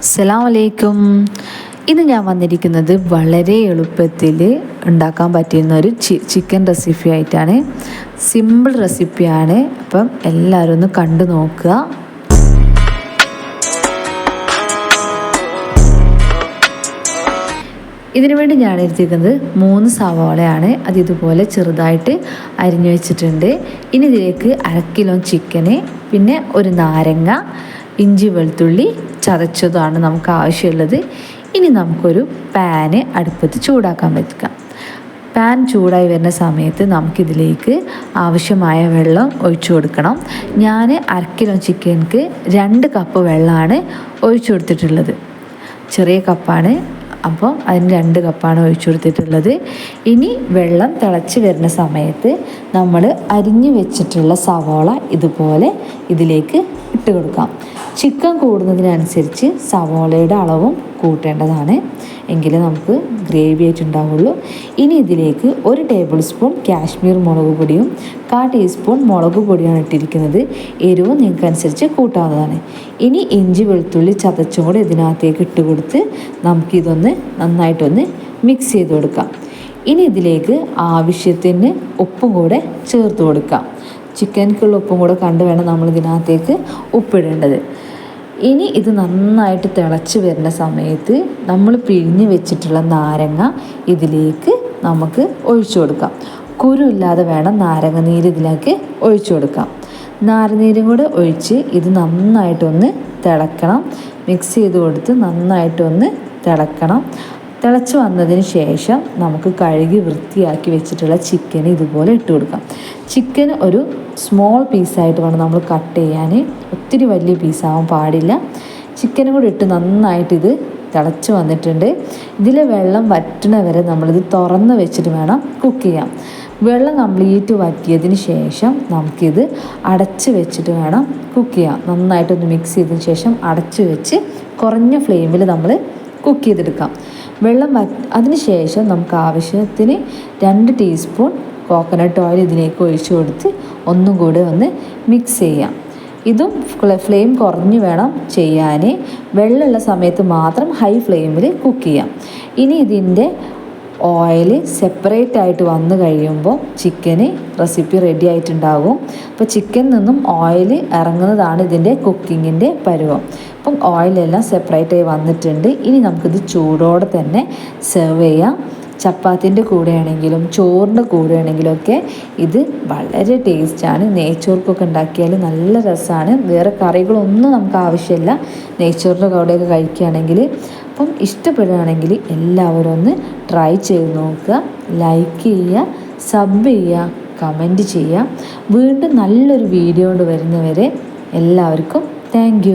അസ്സലാം ഇന്ന് ഞാൻ വന്നിരിക്കുന്നത് വളരെ എളുപ്പത്തിൽ ഉണ്ടാക്കാൻ പറ്റുന്ന ഒരു ചിക്കൻ റെസിപ്പി ആയിട്ടാണ്. സിമ്പിൾ റെസിപ്പിയാണ് അപ്പം എല്ലാവരും ഒന്ന് കണ്ടു നോക്കുക. ഇതിനു വേണ്ടി ഞാൻ എടുത്തിരിക്കുന്നത് മൂന്ന് സവാളയാണ്. അത് ഇതുപോലെ ചെറുതായിട്ട് അരിഞ്ഞു വെച്ചിട്ടുണ്ട്. ഇനി ഇതിലേക്ക് അര കിലോ ചിക്കന് പിന്നെ ഒരു നാരങ്ങ ഇഞ്ചി വെളുത്തുള്ളി ചതച്ചതാണ് നമുക്ക് ആവശ്യമുള്ളത്. ഇനി നമുക്കൊരു പാന് അടുപ്പത്ത് ചൂടാക്കാൻ പറ്റുക. പാൻ ചൂടായി വരുന്ന സമയത്ത് നമുക്കിതിലേക്ക് ആവശ്യമായ വെള്ളം ഒഴിച്ചു കൊടുക്കണം. ഞാൻ അര കിലോ ചിക്കൻക്ക് രണ്ട് കപ്പ് വെള്ളമാണ് ഒഴിച്ചു കൊടുത്തിട്ടുള്ളത്. ചെറിയ കപ്പാണ് അപ്പോൾ അതിന് രണ്ട് കപ്പാണ് ഒഴിച്ചു കൊടുത്തിട്ടുള്ളത്. ഇനി വെള്ളം തിളച്ച് വരുന്ന സമയത്ത് നമ്മൾ അരിഞ്ഞു വെച്ചിട്ടുള്ള സവോള ഇതുപോലെ ഇതിലേക്ക് ഇട്ട് കൊടുക്കാം. ചിക്കൻ കൂടുന്നതിനനുസരിച്ച് സവോളയുടെ അളവും കൂട്ടേണ്ടതാണ്. എങ്കിലേ നമുക്ക് ഗ്രേവി ആയിട്ട് ആയിട്ടുണ്ടാവുള്ളൂ ഇനി ഇതിലേക്ക് ഒരു ടേബിൾ സ്പൂൺ കാശ്മീർ മുളക് പൊടിയും കാ ടീസ്പൂൺ മുളക് പൊടിയാണ് ഇട്ടിരിക്കുന്നത്. എരിവ് നിങ്ങൾക്ക് അനുസരിച്ച് കൂട്ടാവുന്നതാണ്. ഇനി ഇഞ്ചി വെളുത്തുള്ളി ചതച്ചും കൂടെ ഇതിനകത്തേക്ക് ഇട്ട് കൊടുത്ത് നമുക്കിതൊന്ന് നന്നായിട്ടൊന്ന് മിക്സ് ചെയ്ത് കൊടുക്കാം. ഇനി ഇതിലേക്ക് ആവശ്യത്തിന് ഉപ്പും കൂടെ ചേർത്ത് കൊടുക്കാം. ചിക്കനിക്കുള്ള ഉപ്പും കൂടെ കണ്ടു വേണം നമ്മൾ ഇതിനകത്തേക്ക് ഉപ്പിടേണ്ടത്. ഇനി ഇത് നന്നായിട്ട് തിളച്ച് വരുന്ന സമയത്ത് നമ്മൾ പിഴിഞ്ഞ് വെച്ചിട്ടുള്ള നാരങ്ങ ഇതിലേക്ക് നമുക്ക് ഒഴിച്ചു കൊടുക്കാം. കുരു ഇല്ലാതെ വേണം നാരങ്ങ നീര് ഇതിലേക്ക് ഒഴിച്ചു കൊടുക്കാം. നാരനീരും കൂടെ ഒഴിച്ച് ഇത് നന്നായിട്ടൊന്ന് തിളക്കണം. മിക്സ് ചെയ്ത് കൊടുത്ത് നന്നായിട്ടൊന്ന് തിളക്കണം. തിളച്ച് വന്നതിന് ശേഷം നമുക്ക് കഴുകി വൃത്തിയാക്കി വെച്ചിട്ടുള്ള ചിക്കൻ ഇതുപോലെ ഇട്ട് കൊടുക്കാം. ചിക്കൻ ഒരു സ്മോൾ പീസായിട്ട് വേണം നമ്മൾ കട്ട് ചെയ്യാൻ. ഒത്തിരി വലിയ പീസാവാൻ പാടില്ല. ചിക്കനും കൂടി ഇട്ട് നന്നായിട്ട് ഇത് തിളച്ച് വന്നിട്ടുണ്ട്. ഇതിലെ വെള്ളം വറ്റണ വരെ നമ്മളിത് തുറന്ന് വെച്ചിട്ട് വേണം കുക്ക് ചെയ്യാം വെള്ളം കംപ്ലീറ്റ് വറ്റിയതിന് ശേഷം നമുക്കിത് അടച്ച് വെച്ചിട്ട് വേണം കുക്ക് ചെയ്യാം നന്നായിട്ടൊന്ന് മിക്സ് ചെയ്തതിന് ശേഷം അടച്ച് വെച്ച് കുറഞ്ഞ ഫ്ലെയിമിൽ നമ്മൾ കുക്ക് ചെയ്തെടുക്കാം. വെള്ളം അതിനുശേഷം ശേഷം നമുക്ക് ആവശ്യത്തിന് രണ്ട് ടീസ്പൂൺ കോക്കനട്ട് ഓയിൽ ഇതിലേക്ക് ഒഴിച്ചു കൊടുത്ത് ഒന്നും കൂടെ ഒന്ന് മിക്സ് ചെയ്യാം. ഇതും ഫ്ലെയിം കുറഞ്ഞു വേണം ചെയ്യാൻ വെള്ളമുള്ള സമയത്ത് മാത്രം ഹൈ ഫ്ലെയിമിൽ കുക്ക് ചെയ്യാം. ഇനി ഇതിന്റെ ഓയിൽ സെപ്പറേറ്റ് ആയിട്ട് വന്നു കഴിയുമ്പോൾ ചിക്കന് റെസിപ്പി റെഡി ആയിട്ടുണ്ടാകും. അപ്പോൾ ചിക്കനിൽ നിന്നും ഓയിൽ ഇറങ്ങുന്നതാണ് ഇതിന്റെ കുക്കിങ്ങിന്റെ പരുവം. അപ്പം ഓയിലെല്ലാം സെപ്പറേറ്റ് ആയി വന്നിട്ടുണ്ട്. ഇനി നമുക്കിത് ചൂടോടെ തന്നെ സെർവ് ചെയ്യാം. ചപ്പാത്തിന്റെ കൂടെയാണെങ്കിലും ചോറിന്റെ കൂടെയാണെങ്കിലും ഒക്കെ ഇത് വളരെ ടേസ്റ്റാണ് നെയ്ച്ചോർക്കൊക്കെ ഉണ്ടാക്കിയാൽ നല്ല രസമാണ്. വേറെ കറികളൊന്നും നമുക്ക് ആവശ്യമില്ല. നെയ്ച്ചോറിന്റെ കൂടെയൊക്കെ കഴിക്കുകയാണെങ്കിൽ. അപ്പം ഇഷ്ടപ്പെടുകയാണെങ്കിൽ എല്ലാവരും ഒന്ന് ട്രൈ ചെയ്ത് നോക്കുക. ലൈക്ക് ചെയ്യുക സബ് ചെയ്യുക കമന്റ് ചെയ്യുക. വീണ്ടും നല്ലൊരു വീഡിയോ കൊണ്ട് വരുന്നവരെ എല്ലാവർക്കും താങ്ക്